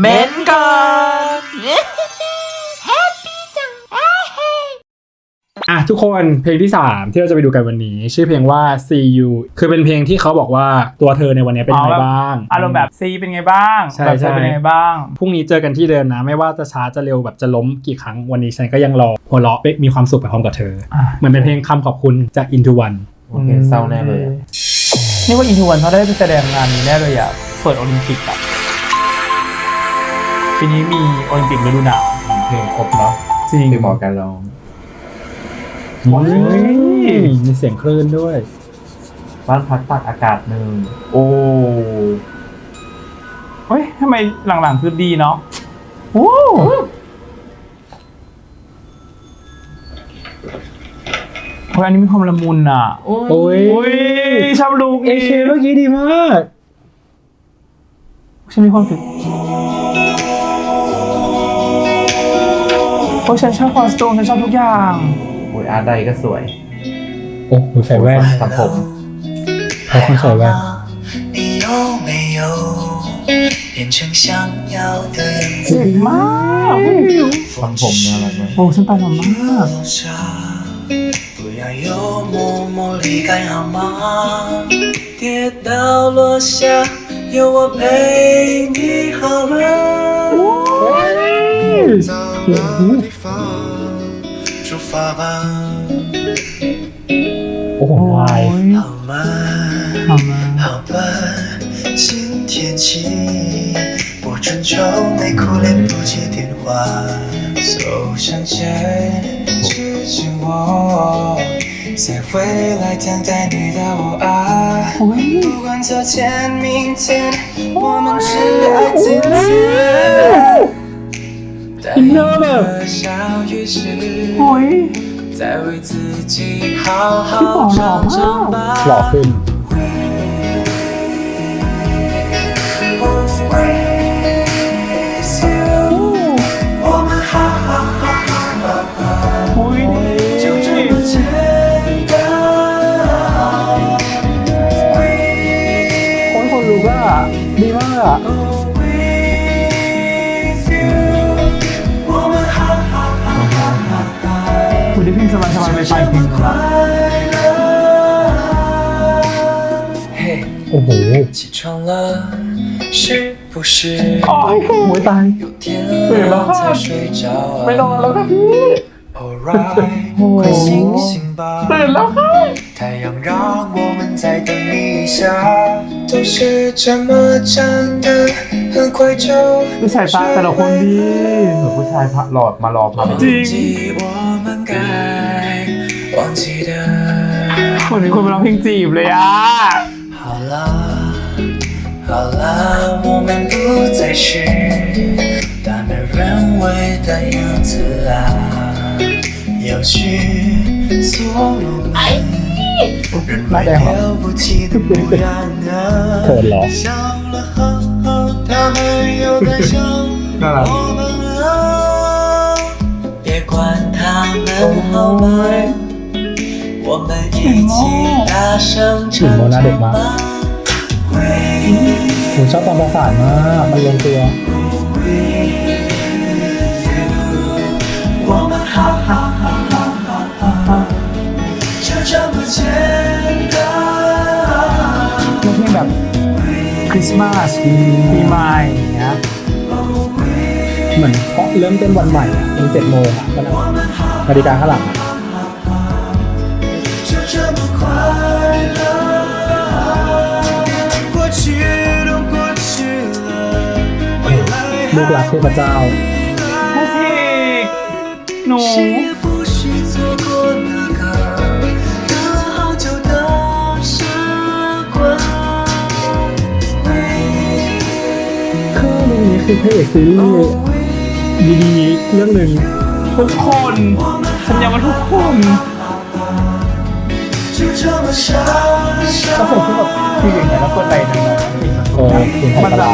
เม้นก่อนอะทุกคนเพลงที่ 3 ที่เราจะไปดูกันวันนี้ ชื่อเพลงว่า See You คือเป็นเพลงที่เขาบอกว่าตัวเธอในวันนี้เป็นยังไงบ้าง อารมณ์แบบซีเป็นไงบ้างใช่แบบเธอใช่เป็นยังไงบ้างพรุ่งนี้เจอกันที่เดิมนะ ไม่ว่าจะช้าจะเร็วแบบจะล้มกี่ครั้งวันนี้ฉันก็ยังรอหัวเราะไปมีความสุขไปพร้อมกับเธออะเหมือนเป็นเพลงคำขอบคุณจาก Into One โอเคเศร้าแน่เลยอะนี่ว่าอินทวันเขาได้ไปแสดงงานนี้แน่เลยอะเปิดโอลิมปิกอะ ปีนี้มีโอลิมปิกฤดูหนาวเพลงครบเนาะจริงคือเหมาะกันร้องโอ้ยมีเสียงคลื่นด้วย บ้านพักตากอากาศหนึ่งโอ้เฮ้ยทำไมหลังๆคือดีเนาะโอ้เพราะอันนี้มีความละมุนอะ โอ้ยโอ้ยชอบลูกเอเคเมื่อกี้ดีมากฉันมีความสุข โอ้ยฉันชอบคอสตูมฉันชอบทุกอย่าง โอ้ยอาร์ตใดก็สวย โอ้โหใส่แว่น ตัดผม เขาคนใส่แว่น 你有没有变成想要的样子？ เจ๋งมาก ทำผมน่ารักมาก โอ้ฉันตาหวานมาก 放下，不要又默默离开好吗？跌倒落下，有我陪你好了。到 出发吧我很好吗好吧今天起我装成没苦脸不接电话走向前去见我在未来等待你的我啊不管昨天明天我们只爱今天每一个小雨时再为自己好好找找吧。 ได้เพลงสบายๆไปไปเพลงนึง 快ละ 乐。嘿， โอ้โห 起床了，是不是 โอ้ยโอ้ยตาย 有点冷才睡着 ไม่นอนแล้ว 啊ค่ะพี่ ？Alright，快醒醒吧。 ตื่นแล้วค่ะ 太阳让我们再等你一下，都是这么长的，很快就 ดูสายตาแต่ละคนดี เหมือนผู้ชายพระหลอดมารอพาไป จริง 忘记我们该忘记的。 คนนี้คนมาร้องเพลงจีบเลยอ่ะ 好啦，好啦，我们不再是大没人味的样子啊，有趣做我们 น่าจเหรอเขินหรอน่ารักถึงโมนาเด็กมากผมชอบตอนประสานมาก มันลงตัว s t มา s Be Mine อย่างเงี้ยเหมือนเพราะเริ่มเต้นวันใหม่อะเป็นเจ็ดโมงอะก็นะนาฬิกาข้างหลังอะลูกหลานเทพเจ้า หนู คือพระเอกซีรีส์ดีๆเรื่องหนึ่งทุกคนฉันยางว่าทุกคนก็ผมคิดแบบคืออย่างไรแล้วคนใดนั้นนะโอ้มันจะ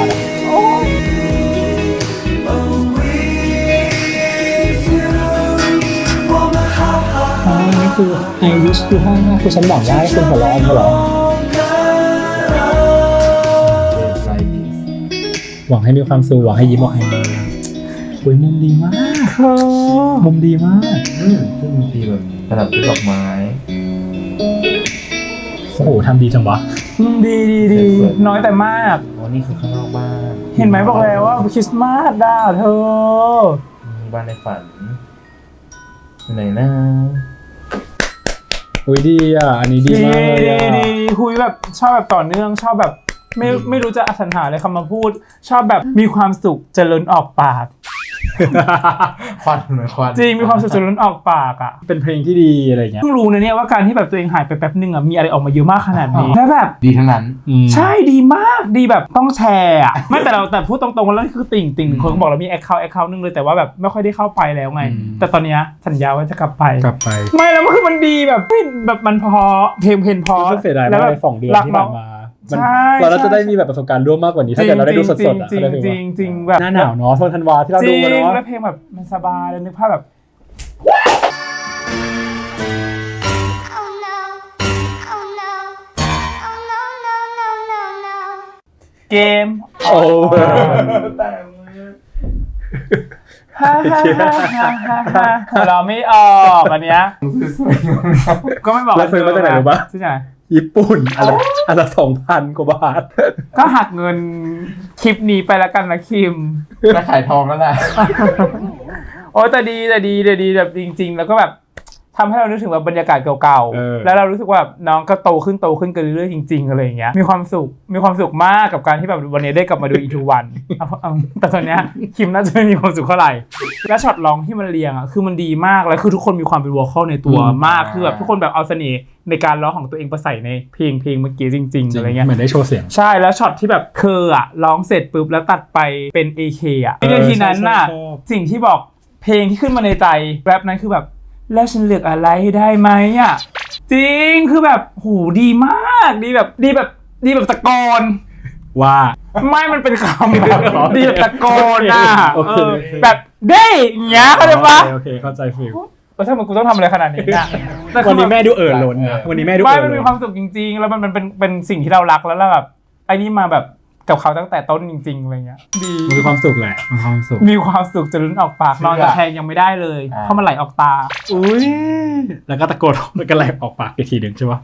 นี้คือไอวิชคือห้องคือฉันบอกว่าคนหัวร้อนเหรอ หวังให้มีความสุขหวังให้ยิ้มออกให้อุ้ยมุมดีมากเธอมุมดีมาก อืมซึ่งบางทีแบบประดับด้วยดอกไม้ โอ้โหทำดีจังวะ อืมดีดีดีสวยๆ น้อยแต่มากอ๋อนี่คือข้างนอกบ้านเห็นไหมบอกแล้วว่าคริสต์มาสด่าเธอ มีบ้านในฝันอยู่ไหนนะอุ้ยดีอะ อันนี้ดีดีมากเลยดีอะดีคุยแบบชอบแบบต่อเนื่องชอบแบบ ไม่ไม่รู้จะอสัญหาเลยคำมาพูด ชอบแบบมีความสุขจะล้นออกปาก ควันเหมือนควันจริงมีความสุขจะล้นออกปากอะเป็นเพลงที่ดีอะไรเงี้ยเพิ่งรู้นะเนี่ยว่าการที่แบบตัวเองหายไปแป๊บนึงอะมีอะไรออกมาเยอะมากขนาดนี้แล้วแบบ ดีทั้งนั้นอืม ใช่ดีมากดีแบบต้องแชร์อะไม่แต่เราแต่พูดตรงๆแล้วคือติ่งติ่งหนึ่งคนก็บอกเรามีแอคเคาท์แอคเคาท์นึงเลยแต่ว่าแบบไม่ค่อยได้เข้าไปแล้วไงแต่ตอนเนี้ยสัญญาว่าจะกลับไป กลับไป ไม่แล้วมันคือมันดีแบบไม่แบบมันพอเพลงเพลงพอรู้สึกเสียดายแล้มาวกแบบในสองเดือนรักที่ผ่านองมา มันใช่เราน่าจะใช่ได้มีแบบประสบการณ์ร่วมมากกว่านี้ถ้าเกิดเราได้ดูสดๆอะจริงอะไรจริงแบบจริงแบบหน้าหนาวเนาะโซนธันวาที่เราจดูริงกันเนาะ แล้วเพลงแบบมันสบายแล้วนึกภาพแบบ Oh no. Oh no. Oh no, no, no, no, no. เกมโอ้ฮ่าฮ่าฮ่าฮ่าฮ่าฮ่าหัวเราะไม่ออกอันเนี้ยสวยๆก็ไม่บอกแล้วซื้อมาจากไหนรู้ปะที่ไหน ญี่ปุ่นอันละอันละสองพันกว่าบาท ก็หักเงินคลิปนี้ไปแล้วกันนะคิม แล้วขายทองแล้วนะ โอ้ยแต่ดีแต่ดีแต่ดีแบบจริง ๆ แล้วก็แบบ ทำให้เรานึกถึงแบบบรรยากาศเก่าเออๆแล้วเรารู้สึกว่าแบบน้องก็โตขึ้นโตขึ้นกันเรื่อยๆจริงๆอะไรอย่างเงี้ย มีความสุข มีความสุขมากกับการที่แบบวันนี้ได้กลับมาดูอีทูวันแต่ตอนเนี้ยคิมน่าจะไม่มีความสุขเท่าไหร่ และช็อตร้องที่มันเรียงอะคือมันดีมากแล้วคือทุกคนมีความเป็นวอลคอลในตัวมาก คือแบบทุกคนแบบเอาเสน่ห์ในการร้องของตัวเองไปใส่ในเพลงเพลงเมื่อกี้จริงๆอะไรเงี้ย เหมือนได้โชว์เสียง ใช่ แล้วช็อตที่แบบเธออะร้องเสร็จปุ๊บแล้วตัดไปเป็น AK อะเออในนาทีนั้นน่ะใช่ใช่ชอบสิ่งที่บอกเพลงที่ขึ้นมาในใจแรปนั้นคือแบบ แล้วฉันเลือกอะไรได้ไหมอะจริงคือแบบโหดีมากดีแบบดีแบบดีแบบตะโกนว่า ไม่มันเป็นคำแบบดีแบบตะโกนอะโอเค เออแบบเด้อย่างเงี้ยเข้าใจปะโอเคโอเคเข้าใจฟิลเออถ้ามึงกูต้องทำอะไรขนาดนี้อะแต่คืวัอนนี้แบบแม่ดูเอิญล้นนะวันนี้แม่ดูไม่เอิญมันล้มีนความสุขจริงๆ แล้วมันมันเป็นเป็นสิ่งที่เรารักแล้วเราแบบไอ้นี่มาแบบ กับเขาตั้งแต่ต้นจริงๆอะไรเงี้ยดีมันมีความสุขแหละมีความสุข มีความสุขจนลุ้นออกปากนอนกับแทงยังไม่ได้เลยอ่า เพราะมันไหลออกตา อุ้ยแล้วก็ตะโกนแล้วก็แลบออกปากอีกทีหนึ่งใช่ปะ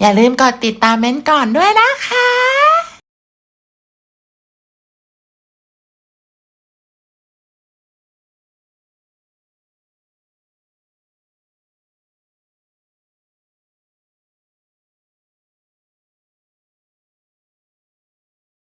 อย่าลืมกดติดตามเม้นท์ก่อนด้วยนะคะ